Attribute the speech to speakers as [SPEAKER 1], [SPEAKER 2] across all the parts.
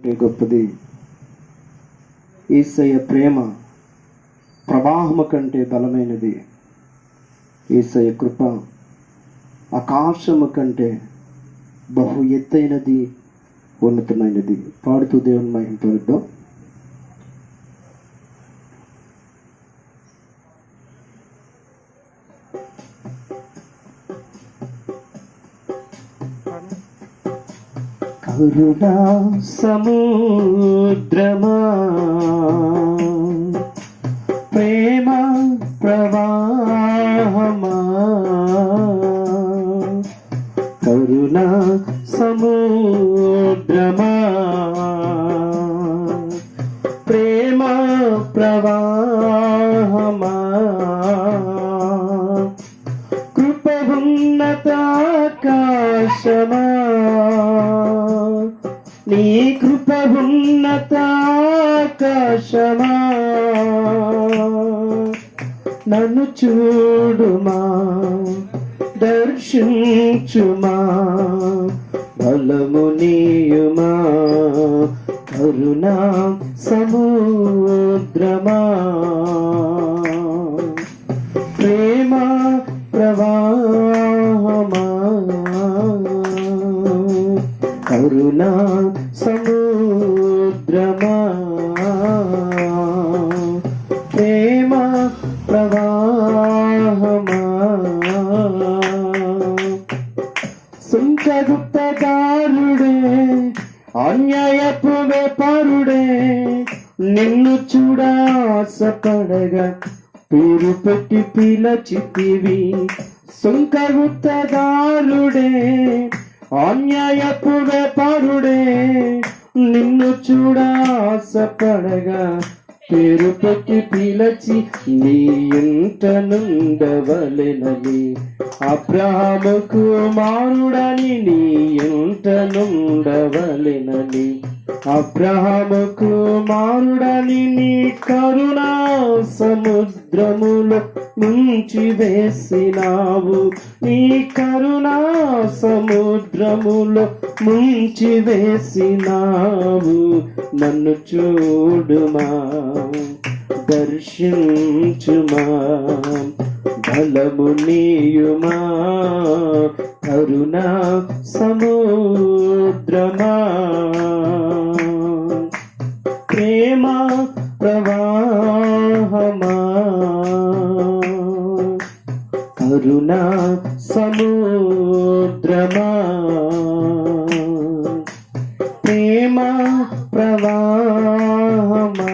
[SPEAKER 1] కంటే గొప్పది? ఈసయ్య ప్రేమ ప్రవాహము కంటే బలమైనది. ఈసయ్య కృప ఆకాశము కంటే బహు ఎత్తైనది ఉన్నతమైనది. పాడుతూ దేవుని మహింపడుద్దాం కరుణా సముద్రమా? ప్రేమ ప్రవాహమా? కరుణా సముద్రమా? ప్రేమ ప్రవాహమా? కృప ఉన్నతాకాశమా? నీ కృప ఉన్నతాకాశమా? నన్ను చూడుమా దర్శించుమా బలము నీయుమా కరుణా సముద్రమా? కరుణా సముద్రమా? ప్రేమ ప్రవాహమా? సుంకగుప్తకారుడే అన్యాయపు వ్యాపారుడే నిన్ను చూడాసపడగా పేరు పెట్టి పిలచితివి. సుంకగుప్తదారుడే అన్యాయపు వ్యాపారుడే నిన్ను చూడాసపడగా పేరు పెట్టి పిలచి నీ ఇంట నుండవలెనని. అబ్రహాము కుమారుడని నీ ఇంట నుండవలెనని. అబ్రహాము కుమారుడని నీ కరుణా సముద్రములో నుంచి వేసినావు నీ కరుణా సముద్రములో ముంచి వేసినావు నన్ను చూడుమా దర్శించుమా బలము నీయుమా కరుణా సముద్రమా. సముద్రమా? ప్రేమ ప్రవాహమా?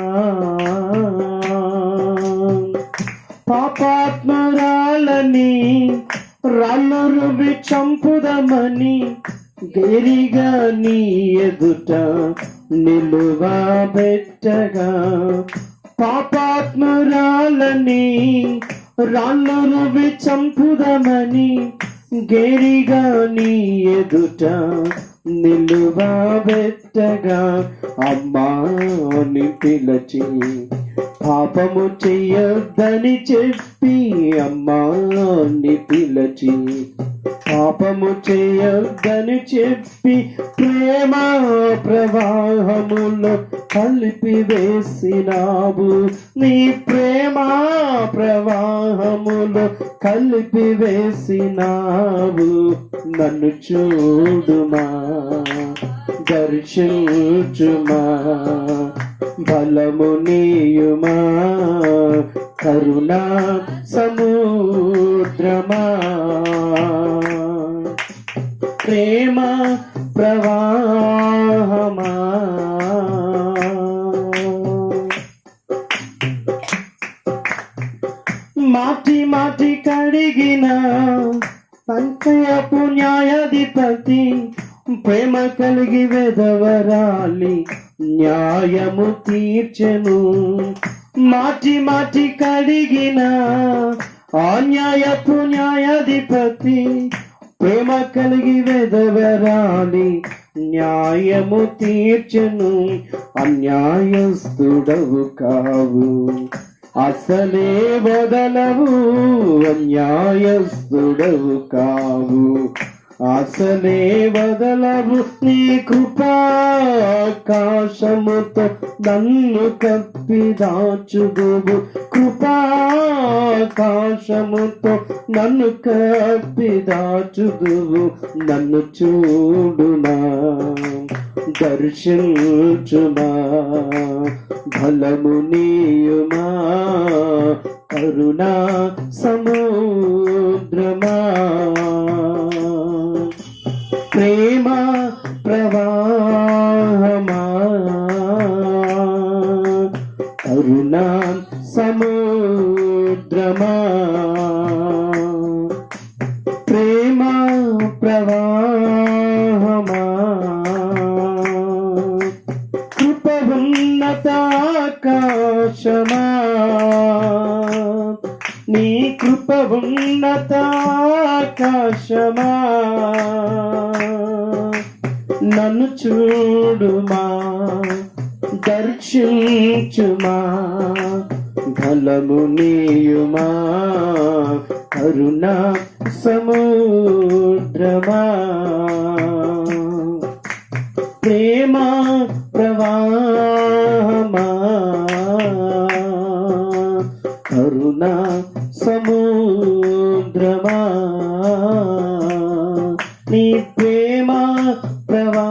[SPEAKER 1] పాపాత్మరాలని రాళ్ళు రువి చంపుదమని గేరిగా నీ ఎదుట నిలువ పెట్టగా పాపాత్మరాలని రాళ్ళు రువి చంపుదమని గేరిగా నీ ఎదుట నిలువా పెట్టగా అమ్మాని పిలచి పాపము చెయ్యొద్దని చెప్పి అమ్మాని పిలచి పాపము చేయొద్దని చెప్పి ప్రేమ ప్రవాహములో కలిపి వేసినావు. నీ ప్రేమ ప్రవాహములు కలిపి వేసినావు. నన్ను చూడుమా దర్శించుమా బలము నీయుమా కరుణా సముద్రమా. ప్రేమ ప్రవాహమా మాటి కడిగిన సంకయపు పుణ్యాయాధిపతి ప్రేమ కలిగి వెదవరాలి న్యాయము తీర్చెను. మాటి మాటి కడిగిన అన్యాయపు న్యాయాధిపతి ప్రేమ కలిగి వెదవరాలి న్యాయము తీర్చెను. అన్యాయస్తుడవు కావు. అసలే వదలవు అన్యాయస్తుడవు కావు. అసలే వదలవు నీ కృపాకాశముతో నన్ను కప్పి దాచుదువు. కృపాకాశముతో నన్ను కప్పి దాచుదువు. నన్ను చూడునా? దర్శించుమా? బలము నీయుమా? కరుణా సముద్రమా? ప్రేమ ప్రవాహమా? కరుణా సముద్రమా? ఉన్నతాకాశమా నీ కృప ఉన్నతాకాశమా నన్ను చూడుమా దర్శించుమా బలము నీయుమా కరుణ సముద్రమా. ప్రేమ ప్రవాహమా ప్రేమ ప్రవా